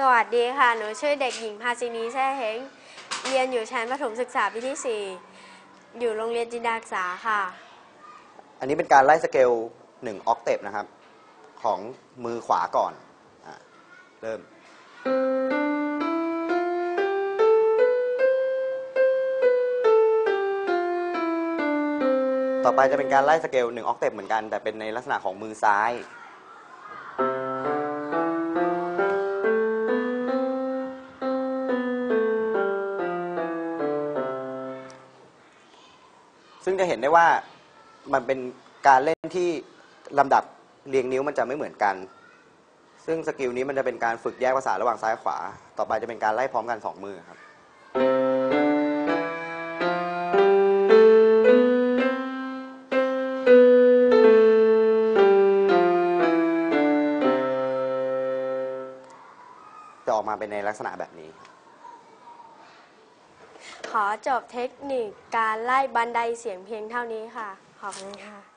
สวัสดีค่ะ หนูชื่อเด็กหญิงพาซินีแซ่เฮงเรียนอยู่ชั้นประถมศึกษาปีที่ 4 อยู่โรงเรียนจินดาศึกษาค่ะ อันนี้เป็นการไล่สเกล1ออกเตปนะครับ ของมือขวาก่อนอะเริ่ม ต่อไปจะเป็นการไล่สเกล1ออกเตปเหมือนกัน แต่เป็นในลักษณะของมือซ้าย ซึ่งจะเห็นได้ว่ามันเป็นการเล่นที่ลำดับเรียงนิ้วมันจะไม่เหมือนกัน ซึ่งสกิลนี้มันจะเป็นการฝึกแยกภาษาระหว่างซ้ายขวา ต่อไปจะเป็นการไล่พร้อมกันสองมือครับจะออกมาเป็นในลักษณะแบบนี้ ขอจบเทคนิคการไล่บันไดเสียงเพียงเท่านี้ค่ะ ขอบคุณค่ะ